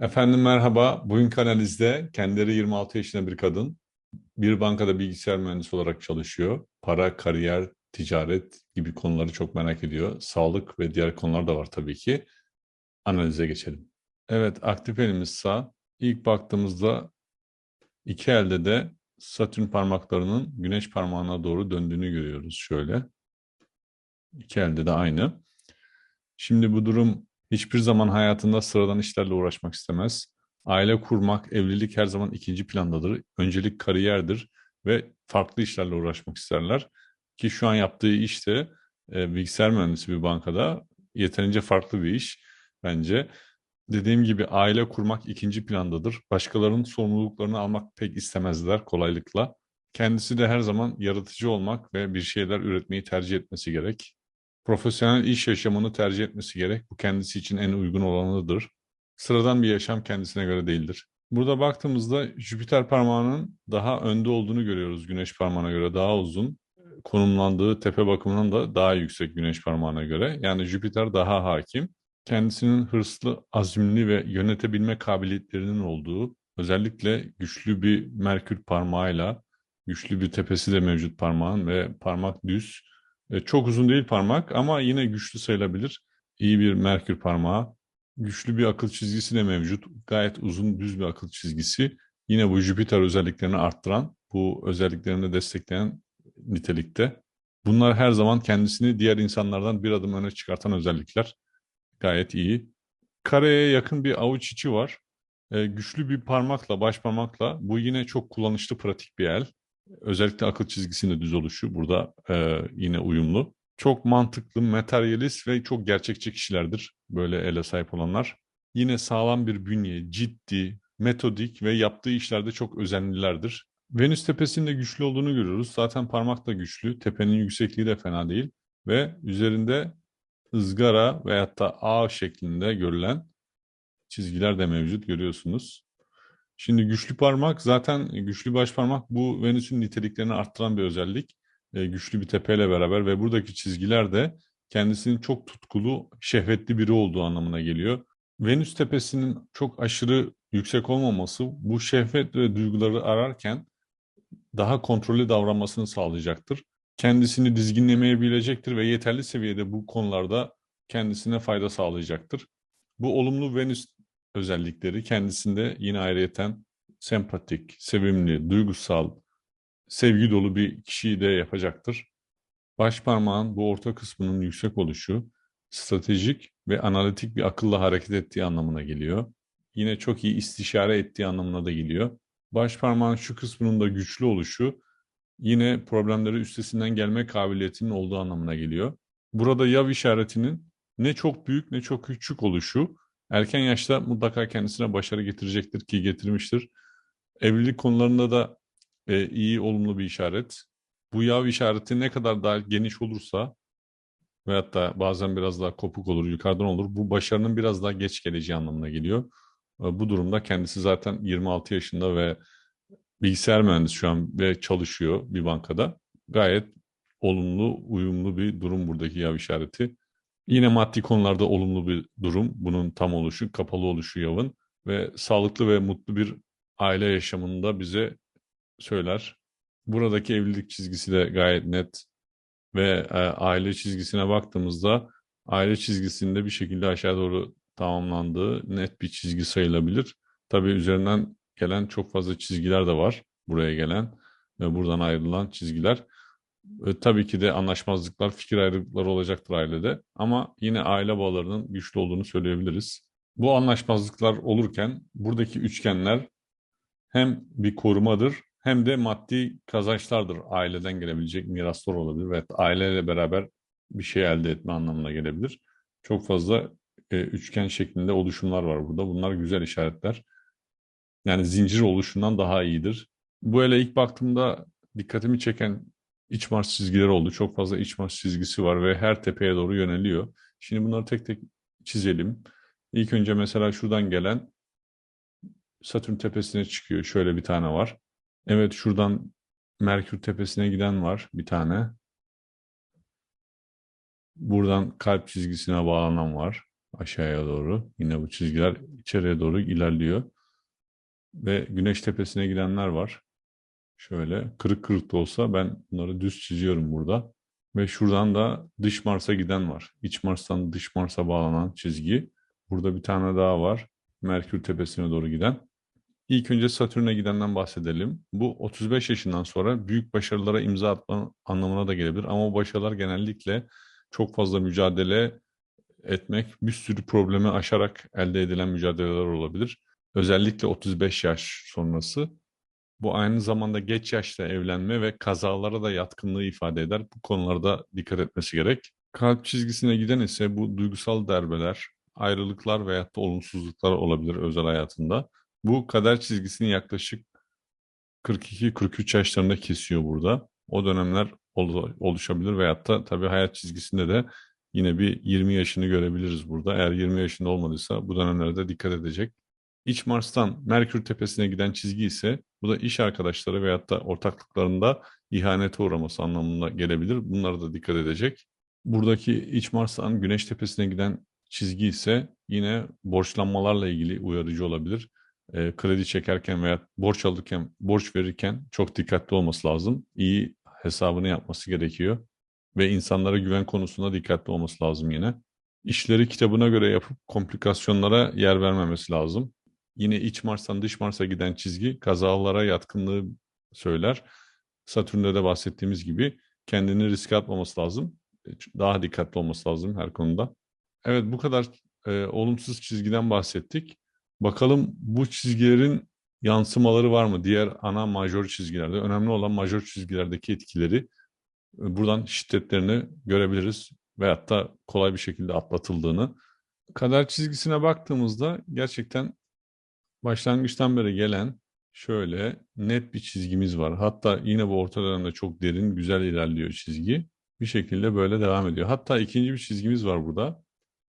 Efendim merhaba. Bugünkü analizde kendileri 26 yaşında bir kadın. Bir bankada bilgisayar mühendisi olarak çalışıyor. Para, kariyer, ticaret gibi konuları çok merak ediyor. Sağlık ve diğer konular da var tabii ki. Analize geçelim. Evet, aktif elimiz sağ. İlk baktığımızda iki elde de Satürn parmaklarının güneş parmağına doğru döndüğünü görüyoruz şöyle. İki elde de aynı. Şimdi bu durum hiçbir zaman hayatında sıradan işlerle uğraşmak istemez. Aile kurmak, evlilik her zaman ikinci plandadır. Öncelik kariyerdir ve farklı işlerle uğraşmak isterler. Ki şu an yaptığı iş de e, bilgisayar mühendisi bir bankada yeterince farklı bir iş bence. Dediğim gibi aile kurmak ikinci plandadır. Başkalarının sorumluluklarını almak pek istemezler kolaylıkla. Kendisi de her zaman yaratıcı olmak ve bir şeyler üretmeyi tercih etmesi gerek. Profesyonel iş yaşamını tercih etmesi gerek. Bu kendisi için en uygun olanıdır. Sıradan bir yaşam kendisine göre değildir. Burada baktığımızda Jüpiter parmağının daha önde olduğunu görüyoruz güneş parmağına göre daha uzun. Konumlandığı tepe bakımından da daha yüksek güneş parmağına göre. Yani Jüpiter daha hakim. Kendisinin hırslı, azimli ve yönetebilme kabiliyetlerinin olduğu, özellikle güçlü bir Merkür parmağıyla, güçlü bir tepesi de mevcut parmağın ve parmak düz, çok uzun değil parmak ama yine güçlü sayılabilir. İyi bir merkür parmağı. Güçlü bir akıl çizgisi de mevcut. Gayet uzun düz bir akıl çizgisi. Yine bu Jüpiter özelliklerini arttıran, bu özelliklerini destekleyen nitelikte. Bunlar her zaman kendisini diğer insanlardan bir adım öne çıkartan özellikler. Gayet iyi. Kareye yakın bir avuç içi var. Ee, güçlü bir parmakla, baş parmakla bu yine çok kullanışlı pratik bir el. Özellikle akıl çizgisinde düz oluşu burada e, yine uyumlu. Çok mantıklı, materyalist ve çok gerçekçi kişilerdir böyle ele sahip olanlar. Yine sağlam bir bünye, ciddi, metodik ve yaptığı işlerde çok özenlilerdir. Venüs tepesinde güçlü olduğunu görüyoruz. Zaten parmak da güçlü. Tepenin yüksekliği de fena değil. Ve üzerinde ızgara veyahut da ağ şeklinde görülen çizgiler de mevcut görüyorsunuz. Şimdi güçlü parmak zaten güçlü baş parmak bu Venüs'ün niteliklerini arttıran bir özellik. E, güçlü bir tepeyle beraber ve buradaki çizgiler de kendisinin çok tutkulu, şehvetli biri olduğu anlamına geliyor. Venüs tepesinin çok aşırı yüksek olmaması bu şehvet ve duyguları ararken daha kontrollü davranmasını sağlayacaktır. Kendisini dizginlemeyebilecektir ve yeterli seviyede bu konularda kendisine fayda sağlayacaktır. Bu olumlu Venüs özellikleri kendisinde yine ayrıyeten sempatik, sevimli, duygusal, sevgi dolu bir kişiyi de yapacaktır. Baş parmağın bu orta kısmının yüksek oluşu, stratejik ve analitik bir akılla hareket ettiği anlamına geliyor. Yine çok iyi istişare ettiği anlamına da geliyor. Baş parmağın şu kısmının da güçlü oluşu, yine problemleri üstesinden gelme kabiliyetinin olduğu anlamına geliyor. Burada yav işaretinin ne çok büyük ne çok küçük oluşu, erken yaşta mutlaka kendisine başarı getirecektir ki getirmiştir. Evlilik konularında da e, iyi, olumlu bir işaret. Bu yav işareti ne kadar daha geniş olursa veyahut da bazen biraz daha kopuk olur, yukarıdan olur. Bu başarının biraz daha geç geleceği anlamına geliyor. E, bu durumda kendisi zaten 26 yaşında ve bilgisayar mühendisi şu an ve çalışıyor bir bankada. Gayet olumlu, uyumlu bir durum buradaki yav işareti. Yine maddi konularda olumlu bir durum. Bunun tam oluşu, kapalı oluşu yavın ve sağlıklı ve mutlu bir aile yaşamında bize söyler. Buradaki evlilik çizgisi de gayet net ve e, aile çizgisine baktığımızda aile çizgisinde bir şekilde aşağı doğru tamamlandığı net bir çizgi sayılabilir. Tabii üzerinden gelen çok fazla çizgiler de var buraya gelen ve buradan ayrılan çizgiler. E, tabii ki de anlaşmazlıklar, fikir ayrılıkları olacaktır ailede ama yine aile bağlarının güçlü olduğunu söyleyebiliriz. Bu anlaşmazlıklar olurken buradaki üçgenler hem bir korumadır hem de maddi kazançlardır. Aileden gelebilecek miraslar olabilir ve aileyle beraber bir şey elde etme anlamına gelebilir. Çok fazla e, üçgen şeklinde oluşumlar var burada. Bunlar güzel işaretler. Yani zincir oluşundan daha iyidir. Bu ele ilk baktığımda dikkatimi çeken iç marş çizgileri oldu. Çok fazla iç marş çizgisi var ve her tepeye doğru yöneliyor. Şimdi bunları tek tek çizelim. İlk önce mesela şuradan gelen Satürn tepesine çıkıyor. Şöyle bir tane var. Evet şuradan Merkür tepesine giden var bir tane. Buradan kalp çizgisine bağlanan var. aşağıya doğru. Yine bu çizgiler içeriye doğru ilerliyor. Ve güneş tepesine gidenler var. Şöyle kırık kırık da olsa ben bunları düz çiziyorum burada. Ve şuradan da dış Mars'a giden var. İç Mars'tan dış Mars'a bağlanan çizgi. Burada bir tane daha var. Merkür tepesine doğru giden. İlk önce Satürn'e gidenden bahsedelim. Bu 35 yaşından sonra büyük başarılara imza atma anlamına da gelebilir. Ama o başarılar genellikle çok fazla mücadele etmek, bir sürü problemi aşarak elde edilen mücadeleler olabilir. Özellikle 35 yaş sonrası. Bu aynı zamanda geç yaşta evlenme ve kazalara da yatkınlığı ifade eder. Bu konularda dikkat etmesi gerek. Kalp çizgisine giden ise bu duygusal darbeler, ayrılıklar veyahut da olumsuzluklar olabilir özel hayatında. Bu kader çizgisini yaklaşık 42-43 yaşlarında kesiyor burada. O dönemler ol- oluşabilir veyahut da tabii hayat çizgisinde de yine bir 20 yaşını görebiliriz burada. Eğer 20 yaşında olmadıysa bu dönemlerde dikkat edecek. İç Mars'tan Merkür Tepesi'ne giden çizgi ise bu da iş arkadaşları veyahut da ortaklıklarında ihanete uğraması anlamına gelebilir. Bunlara da dikkat edecek. Buradaki İç Mars'tan Güneş Tepesi'ne giden çizgi ise yine borçlanmalarla ilgili uyarıcı olabilir. E, kredi çekerken veya borç alırken, borç verirken çok dikkatli olması lazım. İyi hesabını yapması gerekiyor. Ve insanlara güven konusunda dikkatli olması lazım yine. İşleri kitabına göre yapıp komplikasyonlara yer vermemesi lazım. Yine iç Mars'tan dış Mars'a giden çizgi kazalara yatkınlığı söyler. Satürn'de de bahsettiğimiz gibi kendini riske atmaması lazım. Daha dikkatli olması lazım her konuda. Evet bu kadar e, olumsuz çizgiden bahsettik. Bakalım bu çizgilerin yansımaları var mı diğer ana majör çizgilerde? Önemli olan majör çizgilerdeki etkileri e, buradan şiddetlerini görebiliriz veyahut da kolay bir şekilde atlatıldığını. Kader çizgisine baktığımızda gerçekten başlangıçtan beri gelen şöyle net bir çizgimiz var. Hatta yine bu orta dönemde çok derin, güzel ilerliyor çizgi. Bir şekilde böyle devam ediyor. Hatta ikinci bir çizgimiz var burada.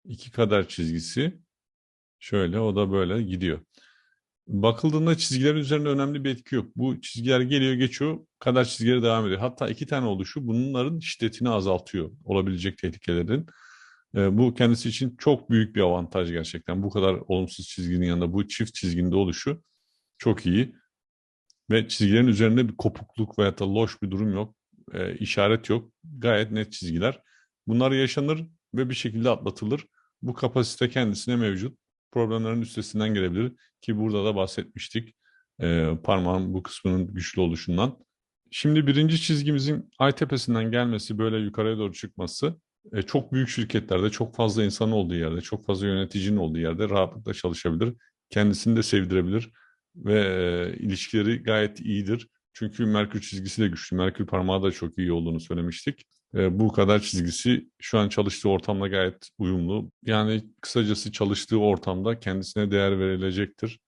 İki kader çizgisi. Şöyle o da böyle gidiyor. Bakıldığında çizgilerin üzerinde önemli bir etki yok. Bu çizgiler geliyor geçiyor, kader çizgileri devam ediyor. Hatta iki tane oluşu bunların şiddetini azaltıyor olabilecek tehlikelerin. E, bu kendisi için çok büyük bir avantaj gerçekten. Bu kadar olumsuz çizginin yanında bu çift çizginde oluşu çok iyi. Ve çizgilerin üzerinde bir kopukluk veya da loş bir durum yok. E, işaret yok. Gayet net çizgiler. Bunlar yaşanır ve bir şekilde atlatılır. Bu kapasite kendisine mevcut. Problemlerin üstesinden gelebilir ki burada da bahsetmiştik. E, parmağın bu kısmının güçlü oluşundan. Şimdi birinci çizgimizin ay tepesinden gelmesi, böyle yukarıya doğru çıkması e, çok büyük şirketlerde, çok fazla insan olduğu yerde, çok fazla yöneticinin olduğu yerde rahatlıkla çalışabilir. Kendisini de sevdirebilir ve e, ilişkileri gayet iyidir. Çünkü Merkür çizgisi de güçlü. Merkür parmağı da çok iyi olduğunu söylemiştik. E, bu kadar çizgisi şu an çalıştığı ortamla gayet uyumlu. Yani kısacası çalıştığı ortamda kendisine değer verilecektir.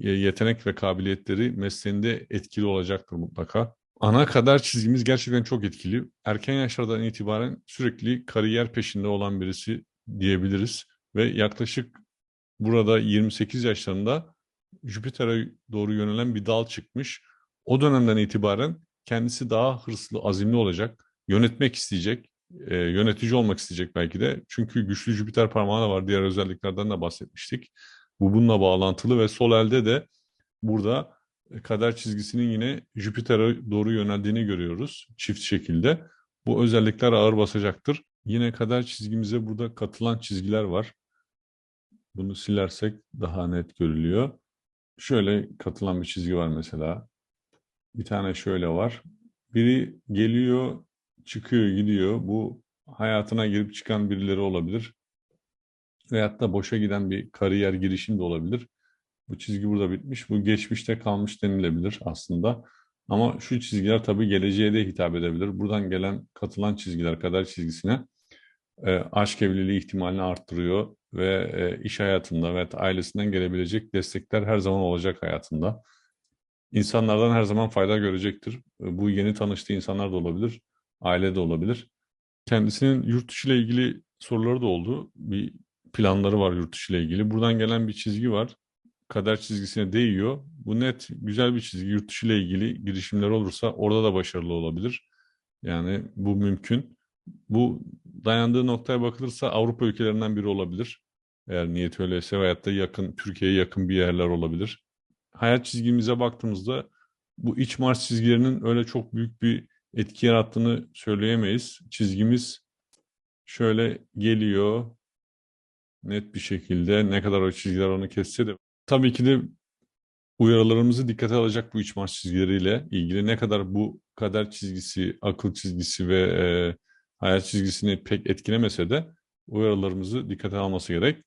E, yetenek ve kabiliyetleri mesleğinde etkili olacaktır mutlaka. Ana kader çizgimiz gerçekten çok etkili. Erken yaşlardan itibaren sürekli kariyer peşinde olan birisi diyebiliriz. Ve yaklaşık burada 28 yaşlarında Jüpiter'e doğru yönelen bir dal çıkmış. O dönemden itibaren kendisi daha hırslı, azimli olacak. Yönetmek isteyecek. E, yönetici olmak isteyecek belki de. Çünkü güçlü Jüpiter parmağı da var. Diğer özelliklerden de bahsetmiştik. Bu bununla bağlantılı ve sol elde de burada kader çizgisinin yine Jüpiter'e doğru yöneldiğini görüyoruz çift şekilde. Bu özellikler ağır basacaktır. Yine kader çizgimize burada katılan çizgiler var. Bunu silersek daha net görülüyor. Şöyle katılan bir çizgi var mesela. Bir tane şöyle var. Biri geliyor, çıkıyor, gidiyor. Bu hayatına girip çıkan birileri olabilir. Veyahut da boşa giden bir kariyer girişim de olabilir. Bu çizgi burada bitmiş. Bu geçmişte kalmış denilebilir aslında. Ama şu çizgiler tabii geleceğe de hitap edebilir. Buradan gelen katılan çizgiler kader çizgisine e, aşk evliliği ihtimalini arttırıyor ve e, iş hayatında ve ailesinden gelebilecek destekler her zaman olacak hayatında. İnsanlardan her zaman fayda görecektir. E, bu yeni tanıştığı insanlar da olabilir, aile de olabilir. Kendisinin yurt dışı ile ilgili soruları da oldu. Bir planları var yurt dışı ile ilgili. Buradan gelen bir çizgi var kader çizgisine değiyor. Bu net güzel bir çizgi. Yurt dışı ile ilgili girişimler olursa orada da başarılı olabilir. Yani bu mümkün. Bu dayandığı noktaya bakılırsa Avrupa ülkelerinden biri olabilir. Eğer niyeti öyleyse da yakın, Türkiye'ye yakın bir yerler olabilir. Hayat çizgimize baktığımızda bu iç Mars çizgilerinin öyle çok büyük bir etki yarattığını söyleyemeyiz. Çizgimiz şöyle geliyor net bir şekilde ne kadar o çizgiler onu kesse de tabii ki de uyarılarımızı dikkate alacak bu iç Mars çizgileriyle ilgili ne kadar bu kader çizgisi, akıl çizgisi ve e, hayat çizgisini pek etkilemese de uyarılarımızı dikkate alması gerek.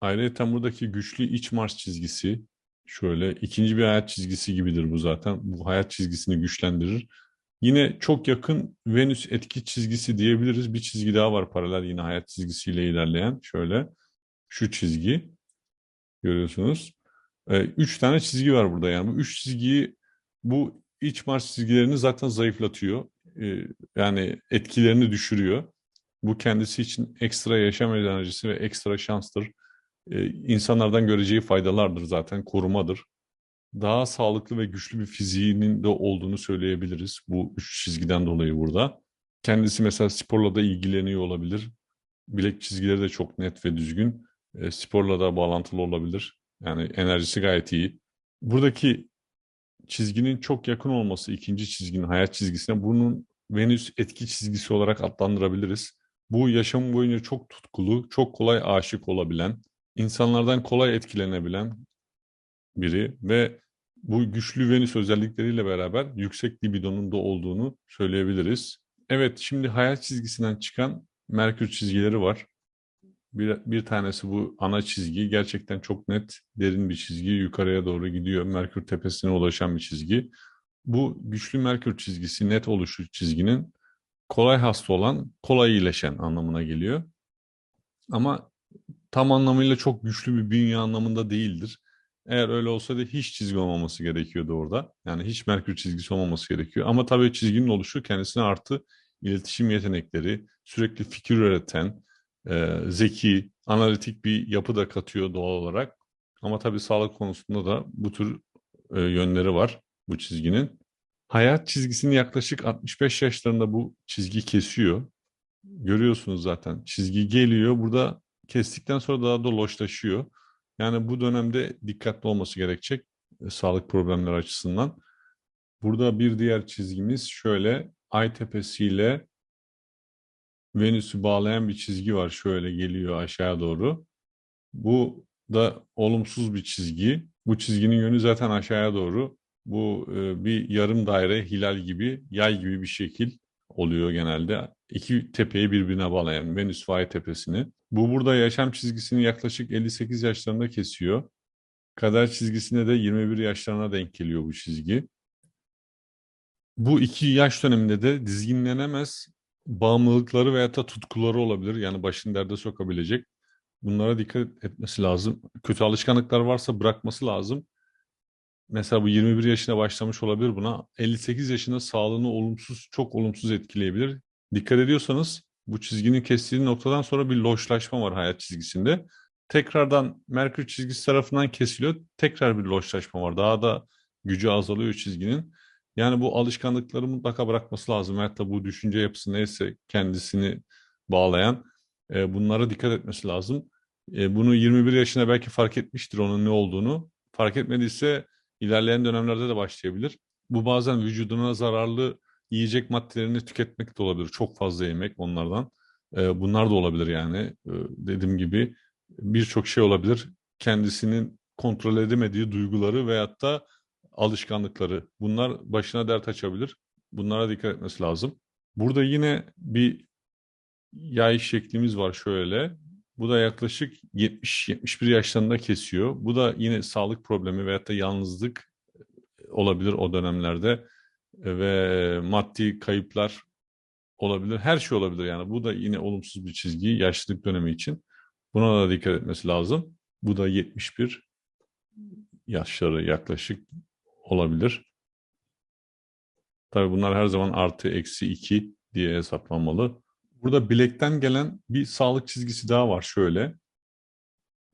Ayrıca buradaki güçlü iç Mars çizgisi şöyle ikinci bir hayat çizgisi gibidir bu zaten. Bu hayat çizgisini güçlendirir. Yine çok yakın Venüs etki çizgisi diyebiliriz. Bir çizgi daha var paralel yine hayat çizgisiyle ilerleyen. Şöyle şu çizgi görüyorsunuz. Ee, üç tane çizgi var burada yani. Bu üç çizgiyi bu iç Mars çizgilerini zaten zayıflatıyor. Ee, yani etkilerini düşürüyor. Bu kendisi için ekstra yaşam enerjisi ve ekstra şanstır. Ee, insanlardan göreceği faydalardır zaten, korumadır daha sağlıklı ve güçlü bir fiziğinin de olduğunu söyleyebiliriz bu üç çizgiden dolayı burada. Kendisi mesela sporla da ilgileniyor olabilir. Bilek çizgileri de çok net ve düzgün. E, sporla da bağlantılı olabilir. Yani enerjisi gayet iyi. Buradaki çizginin çok yakın olması ikinci çizginin hayat çizgisine bunun Venüs etki çizgisi olarak adlandırabiliriz. Bu yaşam boyunca çok tutkulu, çok kolay aşık olabilen, insanlardan kolay etkilenebilen, biri ve bu güçlü Venüs özellikleriyle beraber yüksek libidonun da olduğunu söyleyebiliriz. Evet, şimdi hayat çizgisinden çıkan Merkür çizgileri var. Bir, bir tanesi bu ana çizgi. Gerçekten çok net, derin bir çizgi. Yukarıya doğru gidiyor. Merkür tepesine ulaşan bir çizgi. Bu güçlü Merkür çizgisi, net oluşu çizginin kolay hasta olan, kolay iyileşen anlamına geliyor. Ama tam anlamıyla çok güçlü bir bünye anlamında değildir. Eğer öyle olsaydı hiç çizgi olmaması gerekiyordu orada. Yani hiç Merkür çizgisi olmaması gerekiyor. Ama tabii çizginin oluşu kendisine artı iletişim yetenekleri, sürekli fikir üreten, e, zeki, analitik bir yapı da katıyor doğal olarak. Ama tabii sağlık konusunda da bu tür e, yönleri var bu çizginin. Hayat çizgisini yaklaşık 65 yaşlarında bu çizgi kesiyor. Görüyorsunuz zaten çizgi geliyor. Burada kestikten sonra daha da loşlaşıyor. Yani bu dönemde dikkatli olması gerekecek e, sağlık problemleri açısından. Burada bir diğer çizgimiz şöyle Ay tepesiyle Venüs'ü bağlayan bir çizgi var. Şöyle geliyor aşağıya doğru. Bu da olumsuz bir çizgi. Bu çizginin yönü zaten aşağıya doğru. Bu e, bir yarım daire hilal gibi, yay gibi bir şekil oluyor genelde. İki tepeyi birbirine bağlayan Venüs ve Ay tepesini. Bu burada yaşam çizgisini yaklaşık 58 yaşlarında kesiyor. Kader çizgisine de 21 yaşlarına denk geliyor bu çizgi. Bu iki yaş döneminde de dizginlenemez bağımlılıkları veya da tutkuları olabilir. Yani başını derde sokabilecek. Bunlara dikkat etmesi lazım. Kötü alışkanlıklar varsa bırakması lazım. Mesela bu 21 yaşına başlamış olabilir buna. 58 yaşında sağlığını olumsuz, çok olumsuz etkileyebilir. Dikkat ediyorsanız bu çizginin kestiği noktadan sonra bir loşlaşma var hayat çizgisinde. Tekrardan Merkür çizgisi tarafından kesiliyor. Tekrar bir loşlaşma var. Daha da gücü azalıyor çizginin. Yani bu alışkanlıkları mutlaka bırakması lazım. Hatta bu düşünce yapısı neyse kendisini bağlayan e, bunlara dikkat etmesi lazım. E, bunu 21 yaşına belki fark etmiştir onun ne olduğunu. Fark etmediyse ilerleyen dönemlerde de başlayabilir. Bu bazen vücuduna zararlı yiyecek maddelerini tüketmek de olabilir. Çok fazla yemek onlardan. E, bunlar da olabilir yani. E, dediğim gibi birçok şey olabilir. Kendisinin kontrol edemediği duyguları veyahut da alışkanlıkları. Bunlar başına dert açabilir. Bunlara dikkat etmesi lazım. Burada yine bir yay şeklimiz var şöyle. Bu da yaklaşık 70-71 yaşlarında kesiyor. Bu da yine sağlık problemi veyahut da yalnızlık olabilir o dönemlerde ve maddi kayıplar olabilir. Her şey olabilir yani. Bu da yine olumsuz bir çizgi yaşlılık dönemi için. Buna da dikkat etmesi lazım. Bu da 71 yaşları yaklaşık olabilir. Tabii bunlar her zaman artı eksi 2 diye hesaplanmalı. Burada bilekten gelen bir sağlık çizgisi daha var şöyle.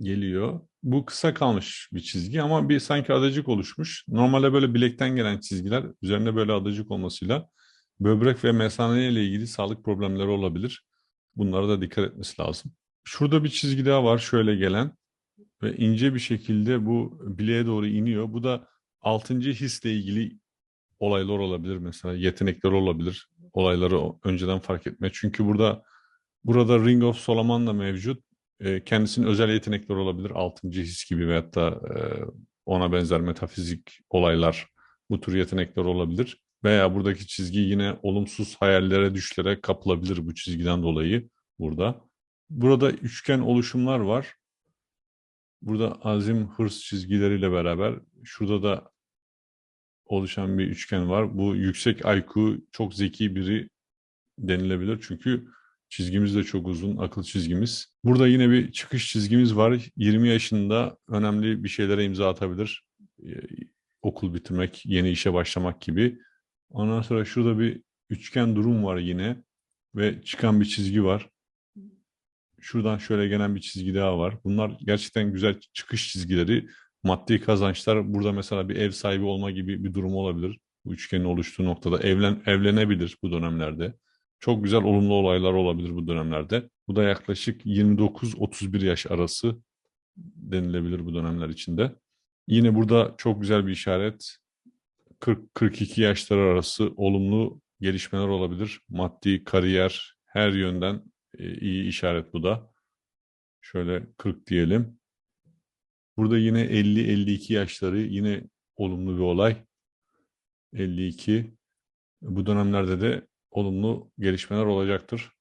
Geliyor. Bu kısa kalmış bir çizgi ama bir sanki adacık oluşmuş. Normalde böyle bilekten gelen çizgiler üzerinde böyle adacık olmasıyla böbrek ve mesane ile ilgili sağlık problemleri olabilir. Bunlara da dikkat etmesi lazım. Şurada bir çizgi daha var şöyle gelen ve ince bir şekilde bu bileğe doğru iniyor. Bu da altıncı hisle ilgili olaylar olabilir mesela yetenekler olabilir. Olayları önceden fark etme. Çünkü burada burada Ring of Solomon da mevcut. E, kendisinin özel yetenekleri olabilir. Altıncı his gibi veyahut da e, ona benzer metafizik olaylar bu tür yetenekler olabilir. Veya buradaki çizgi yine olumsuz hayallere, düşlere kapılabilir bu çizgiden dolayı burada. Burada üçgen oluşumlar var. Burada azim, hırs çizgileriyle beraber şurada da oluşan bir üçgen var. Bu yüksek IQ, çok zeki biri denilebilir. Çünkü çizgimiz de çok uzun, akıl çizgimiz. Burada yine bir çıkış çizgimiz var. 20 yaşında önemli bir şeylere imza atabilir. Ee, okul bitirmek, yeni işe başlamak gibi. Ondan sonra şurada bir üçgen durum var yine ve çıkan bir çizgi var. Şuradan şöyle gelen bir çizgi daha var. Bunlar gerçekten güzel çıkış çizgileri. Maddi kazançlar burada mesela bir ev sahibi olma gibi bir durum olabilir. Bu üçgenin oluştuğu noktada evlen evlenebilir bu dönemlerde. Çok güzel olumlu olaylar olabilir bu dönemlerde. Bu da yaklaşık 29-31 yaş arası denilebilir bu dönemler içinde. Yine burada çok güzel bir işaret. 40-42 yaşları arası olumlu gelişmeler olabilir. Maddi, kariyer, her yönden iyi işaret bu da. Şöyle 40 diyelim. Burada yine 50-52 yaşları yine olumlu bir olay. 52. Bu dönemlerde de olumlu gelişmeler olacaktır.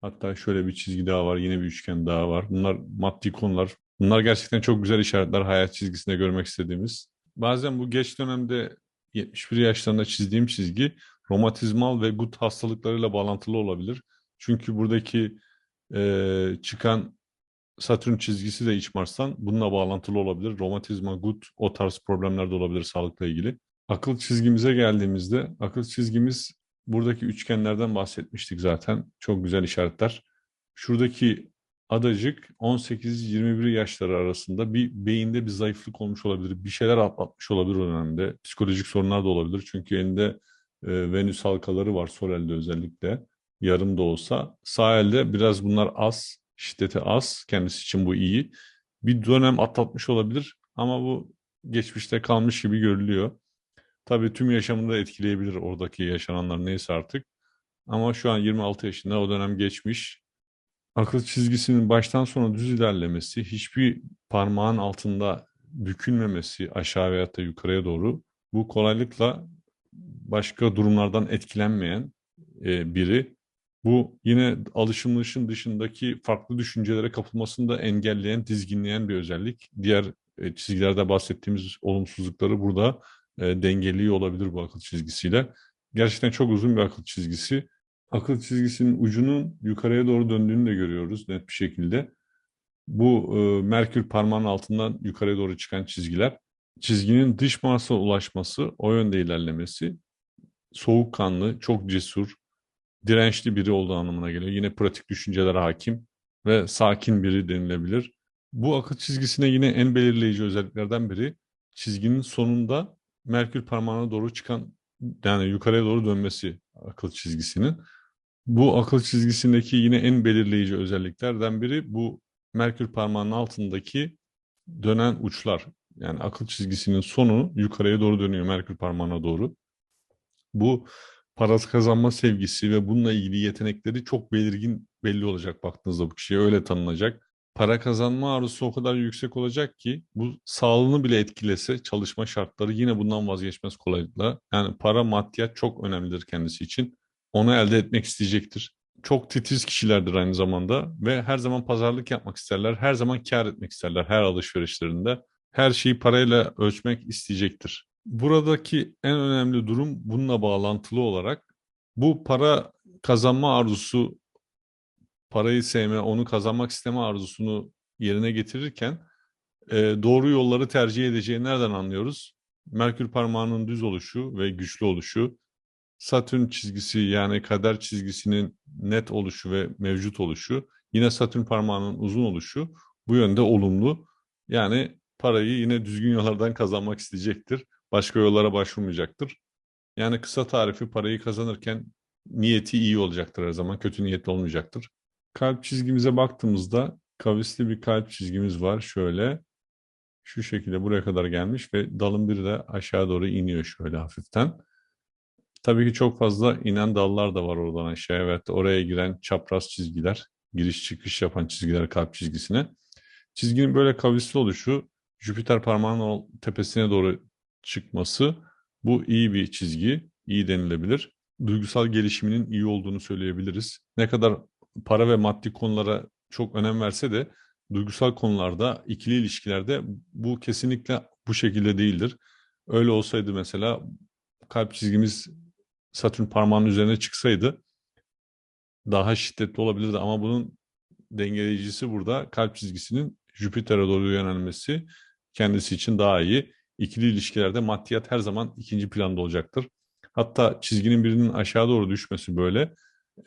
Hatta şöyle bir çizgi daha var. Yine bir üçgen daha var. Bunlar maddi konular. Bunlar gerçekten çok güzel işaretler hayat çizgisinde görmek istediğimiz. Bazen bu geç dönemde 71 yaşlarında çizdiğim çizgi romatizmal ve gut hastalıklarıyla bağlantılı olabilir. Çünkü buradaki e, çıkan Satürn çizgisi de iç Mars'tan bununla bağlantılı olabilir. Romatizma, gut o tarz problemler de olabilir sağlıkla ilgili. Akıl çizgimize geldiğimizde akıl çizgimiz buradaki üçgenlerden bahsetmiştik zaten. Çok güzel işaretler. Şuradaki adacık 18-21 yaşları arasında bir beyinde bir zayıflık olmuş olabilir. Bir şeyler atlatmış olabilir o dönemde. Psikolojik sorunlar da olabilir. Çünkü elinde e, Venüs halkaları var sol özellikle. Yarım da olsa. Sağ elde biraz bunlar az. Şiddeti az. Kendisi için bu iyi. Bir dönem atlatmış olabilir. Ama bu geçmişte kalmış gibi görülüyor. Tabii tüm yaşamını da etkileyebilir oradaki yaşananlar neyse artık. Ama şu an 26 yaşında o dönem geçmiş. Akıl çizgisinin baştan sona düz ilerlemesi, hiçbir parmağın altında bükülmemesi aşağı veya da yukarıya doğru bu kolaylıkla başka durumlardan etkilenmeyen e, biri. Bu yine alışılmışın dışındaki farklı düşüncelere kapılmasını da engelleyen, dizginleyen bir özellik. Diğer e, çizgilerde bahsettiğimiz olumsuzlukları burada e, dengeliyor olabilir bu akıl çizgisiyle. Gerçekten çok uzun bir akıl çizgisi. Akıl çizgisinin ucunun yukarıya doğru döndüğünü de görüyoruz net bir şekilde. Bu e, Merkür parmağının altından yukarıya doğru çıkan çizgiler. Çizginin dış Mars'a ulaşması, o yönde ilerlemesi soğukkanlı, çok cesur, dirençli biri olduğu anlamına geliyor. Yine pratik düşüncelere hakim ve sakin biri denilebilir. Bu akıl çizgisine yine en belirleyici özelliklerden biri çizginin sonunda Merkür parmağına doğru çıkan yani yukarıya doğru dönmesi akıl çizgisinin. Bu akıl çizgisindeki yine en belirleyici özelliklerden biri bu Merkür parmağının altındaki dönen uçlar. Yani akıl çizgisinin sonu yukarıya doğru dönüyor Merkür parmağına doğru. Bu para kazanma sevgisi ve bununla ilgili yetenekleri çok belirgin belli olacak baktığınızda bu kişiye öyle tanınacak para kazanma arzusu o kadar yüksek olacak ki bu sağlığını bile etkilese çalışma şartları yine bundan vazgeçmez kolaylıkla. Yani para maddiyat çok önemlidir kendisi için. Onu elde etmek isteyecektir. Çok titiz kişilerdir aynı zamanda ve her zaman pazarlık yapmak isterler. Her zaman kar etmek isterler her alışverişlerinde. Her şeyi parayla ölçmek isteyecektir. Buradaki en önemli durum bununla bağlantılı olarak bu para kazanma arzusu parayı sevme, onu kazanmak isteme arzusunu yerine getirirken e, doğru yolları tercih edeceğini nereden anlıyoruz? Merkür parmağının düz oluşu ve güçlü oluşu, Satürn çizgisi yani kader çizgisinin net oluşu ve mevcut oluşu, yine Satürn parmağının uzun oluşu bu yönde olumlu. Yani parayı yine düzgün yollardan kazanmak isteyecektir. Başka yollara başvurmayacaktır. Yani kısa tarifi parayı kazanırken niyeti iyi olacaktır her zaman, kötü niyetli olmayacaktır. Kalp çizgimize baktığımızda kavisli bir kalp çizgimiz var. Şöyle şu şekilde buraya kadar gelmiş ve dalın biri de aşağı doğru iniyor şöyle hafiften. Tabii ki çok fazla inen dallar da var oradan aşağıya. Evet oraya giren çapraz çizgiler, giriş çıkış yapan çizgiler kalp çizgisine. Çizginin böyle kavisli oluşu, Jüpiter parmağının tepesine doğru çıkması bu iyi bir çizgi, iyi denilebilir. Duygusal gelişiminin iyi olduğunu söyleyebiliriz. Ne kadar para ve maddi konulara çok önem verse de duygusal konularda, ikili ilişkilerde bu kesinlikle bu şekilde değildir. Öyle olsaydı mesela kalp çizgimiz Satürn parmağının üzerine çıksaydı daha şiddetli olabilirdi ama bunun dengeleyicisi burada kalp çizgisinin Jüpiter'e doğru yönelmesi kendisi için daha iyi. İkili ilişkilerde maddiyat her zaman ikinci planda olacaktır. Hatta çizginin birinin aşağı doğru düşmesi böyle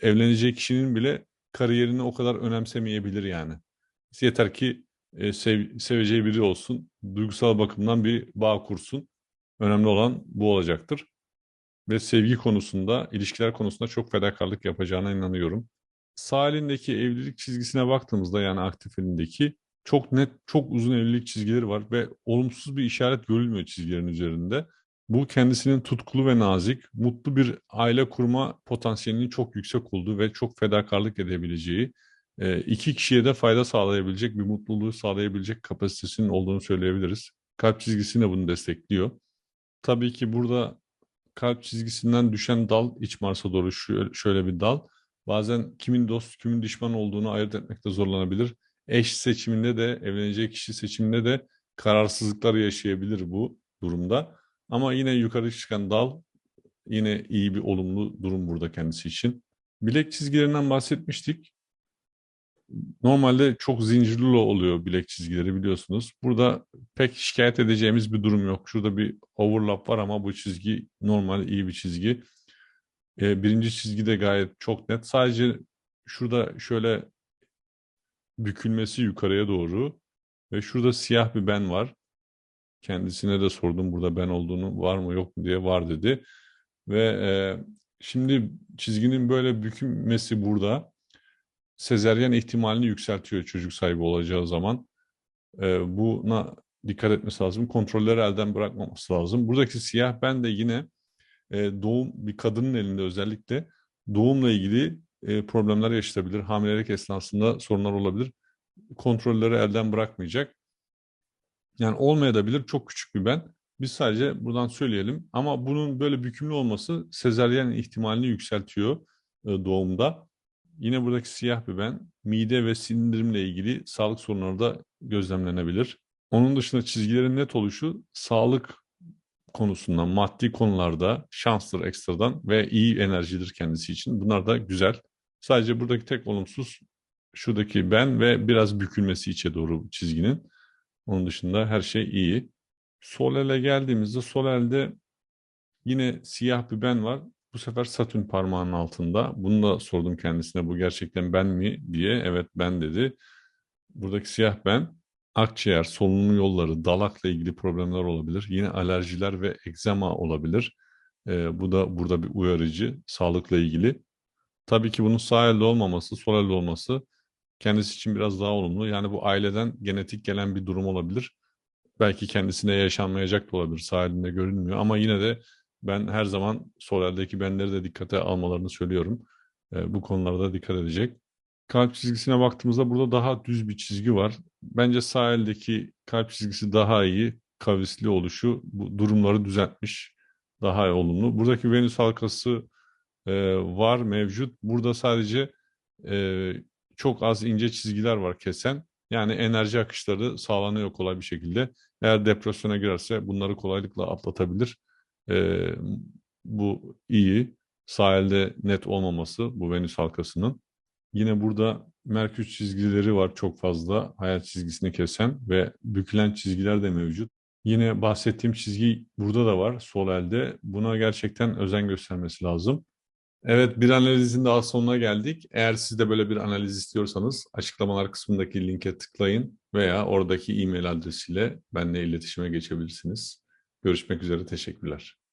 evlenecek kişinin bile kariyerini o kadar önemsemeyebilir yani. Yeter ki e, sev, seveceği biri olsun, duygusal bakımdan bir bağ kursun. Önemli olan bu olacaktır. Ve sevgi konusunda, ilişkiler konusunda çok fedakarlık yapacağına inanıyorum. Sağ elindeki evlilik çizgisine baktığımızda yani aktif elindeki çok net, çok uzun evlilik çizgileri var ve olumsuz bir işaret görülmüyor çizgilerin üzerinde. Bu kendisinin tutkulu ve nazik, mutlu bir aile kurma potansiyelinin çok yüksek olduğu ve çok fedakarlık edebileceği, e, iki kişiye de fayda sağlayabilecek, bir mutluluğu sağlayabilecek kapasitesinin olduğunu söyleyebiliriz. Kalp çizgisi de bunu destekliyor. Tabii ki burada kalp çizgisinden düşen dal iç Mars'a doğru şöyle bir dal. Bazen kimin dost, kimin düşman olduğunu ayırt etmekte zorlanabilir. Eş seçiminde de, evlenecek kişi seçiminde de kararsızlıklar yaşayabilir bu durumda. Ama yine yukarı çıkan dal yine iyi bir olumlu durum burada kendisi için. Bilek çizgilerinden bahsetmiştik. Normalde çok zincirli oluyor bilek çizgileri biliyorsunuz. Burada pek şikayet edeceğimiz bir durum yok. Şurada bir overlap var ama bu çizgi normal iyi bir çizgi. Ee, birinci çizgi de gayet çok net. Sadece şurada şöyle bükülmesi yukarıya doğru ve şurada siyah bir ben var. Kendisine de sordum burada ben olduğunu var mı yok mu diye var dedi. Ve e, şimdi çizginin böyle bükülmesi burada sezeryen ihtimalini yükseltiyor çocuk sahibi olacağı zaman. E, buna dikkat etmesi lazım. Kontrolleri elden bırakmaması lazım. Buradaki siyah ben de yine e, doğum bir kadının elinde özellikle doğumla ilgili e, problemler yaşatabilir. Hamilelik esnasında sorunlar olabilir. Kontrolleri elden bırakmayacak. Yani olmayabilir çok küçük bir ben. Biz sadece buradan söyleyelim. Ama bunun böyle bükümlü olması sezeryen ihtimalini yükseltiyor e, doğumda. Yine buradaki siyah bir ben mide ve sindirimle ilgili sağlık sorunları da gözlemlenebilir. Onun dışında çizgilerin net oluşu sağlık konusundan, maddi konularda şanstır ekstradan ve iyi enerjidir kendisi için. Bunlar da güzel. Sadece buradaki tek olumsuz şuradaki ben ve biraz bükülmesi içe doğru çizginin. Onun dışında her şey iyi. Sol ele geldiğimizde sol elde yine siyah bir ben var. Bu sefer Satürn parmağının altında. Bunu da sordum kendisine bu gerçekten ben mi diye. Evet ben dedi. Buradaki siyah ben akciğer, solunum yolları, dalakla ilgili problemler olabilir. Yine alerjiler ve egzama olabilir. Ee, bu da burada bir uyarıcı sağlıkla ilgili. Tabii ki bunun sağ elde olmaması, sol elde olması kendisi için biraz daha olumlu. Yani bu aileden genetik gelen bir durum olabilir. Belki kendisine yaşanmayacak da olabilir. Sağ elinde görünmüyor ama yine de ben her zaman sol eldeki benleri de dikkate almalarını söylüyorum. E, bu konularda dikkat edecek. Kalp çizgisine baktığımızda burada daha düz bir çizgi var. Bence sağ eldeki kalp çizgisi daha iyi. Kavisli oluşu bu durumları düzeltmiş. Daha olumlu. Buradaki Venüs halkası e, var mevcut. Burada sadece e, çok az ince çizgiler var kesen. Yani enerji akışları sağlanıyor kolay bir şekilde. Eğer depresyona girerse bunları kolaylıkla atlatabilir. Ee, bu iyi. Sahilde net olmaması bu Venüs halkasının. Yine burada Merkür çizgileri var çok fazla. Hayat çizgisini kesen ve bükülen çizgiler de mevcut. Yine bahsettiğim çizgi burada da var sol elde. Buna gerçekten özen göstermesi lazım. Evet bir analizin daha sonuna geldik. Eğer siz de böyle bir analiz istiyorsanız açıklamalar kısmındaki linke tıklayın veya oradaki e-mail adresiyle benimle iletişime geçebilirsiniz. Görüşmek üzere, teşekkürler.